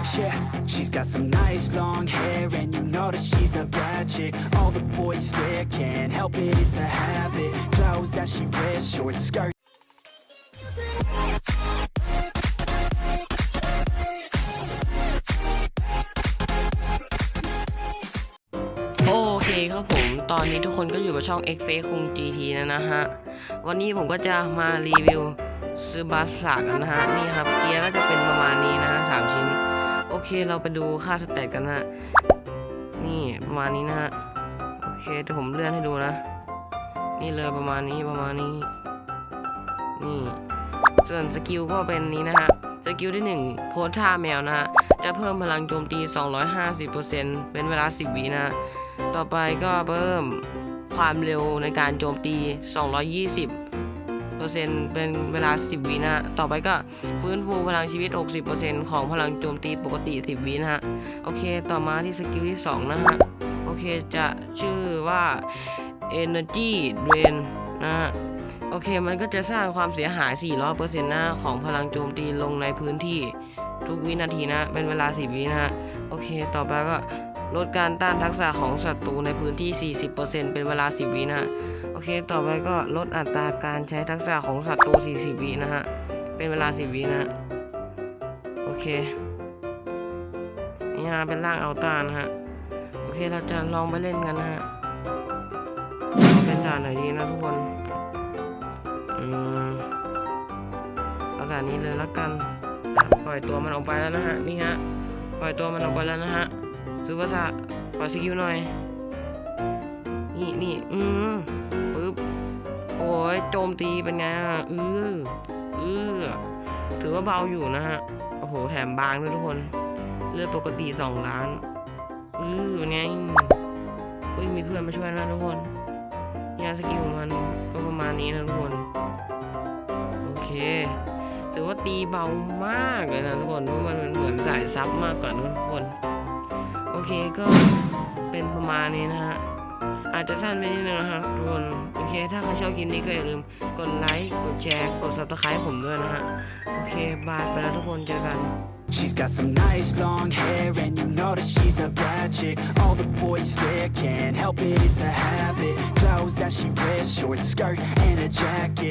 Yeah, she's got some nice long hair, and you know that she's a bad chick. All the boys stare, can't help it, it's a habit. Clothes that she wears, short skirt. โอเคครับผม ตอนนี้ทุกคนก็อยู่กับช่อง x f a c e คุง GT นะนะฮะ วันนี้ผมก็จะมารีวิวซื้อบาสากันนะฮะ นี่ครับ เกียร์ก็จะเป็นประมาณนี้นะฮะ เคเราไปดูค่าสเตตกันนะฮะ นี่ประมาณนี้นะฮะ โอเคเดี๋ยวผมเลื่อนให้ดูนะ นี่เลยประมาณนี้ประมาณนี้ นี่ ส่วนสกิลก็เป็นนี้นะฮะ สกิลที่ 1 โพสท่าแมวนะฮะ จะเพิ่มพลังโจมตี 250%เป็นเวลา 10วินะฮะ ต่อไปก็เพิ่มความเร็วในการโจมตี 220 เป็นเวลา 10 วินะฮะ ต่อไปก็ฟื้นฟูพลังชีวิต 60%ของพลังโจมตีปกติ 10 วินะฮะ โอเค ต่อมาที่สกิลที่ 2 นะฮะ โอเค จะชื่อว่า Energy Drain นะฮะโอเค มันก็จะสร้างความเสียหาย 400%นะของพลังโจมตีลงในพื้นที่ทุกวินาทีนะ เป็นเวลา 10 วินะฮะ โอเค ต่อไปก็ลดการต้านทักษะของศัตรูในพื้นที่ 40%เป็นเวลา 10 วินะฮะ เคต่อไปก็ลดอัตราการใช้ทักษะของศัตรู 40 วินะฮะ เป็นเวลา 10 วินะ โอเค นี่ฮะเป็นร่างอัลตานะฮะ โอเคเราจะลองไปเล่นกันนะฮะ เป็นด่านไหนดีนะทุกคน อืมเอาด่านนี้เลยล้วกัน ปล่อยตัวมันออกไปแล้วนะฮะ นี่ฮะ ปล่อยตัวมันออกไปแล้วนะฮะซูเปอร์ซาปล่อยสกิลหน่อย นี่นี่อืม ยโจมตีเป็นไงเออืออถือว่าเบาอยู่นะฮะ โอ้โห แถมบางด้วยทุกคน เลือดปกติสองล้านเออเป็นไงอุ้ยมีเพื่อนมาช่วยนะทุกคนยาสกิลมันก็ประมาณนี้นะทุกคน โอเค ถือว่าตีเบามากเลยนะทุกคนเพราะมันเหมือนสายซับมากกว่านะทุกคน โอเคก็เป็นประมาณนี้นะฮะ อาจจะสั้นไปนิดนึงนะครับทุกคนโอเค ถ้าใครชอบคลิปนี้ก็อย่าลืมกดไลค์กดแชร์กดซับสไครต์ผมด้วยนะฮะโอเคบายไปแล้วทุกคนเจอกัน She's got some nice long hair, and you know that she's a bad chick. All the boys stare, can't help it, it's a habit. Clothes that she wears, short skirt and a jacket.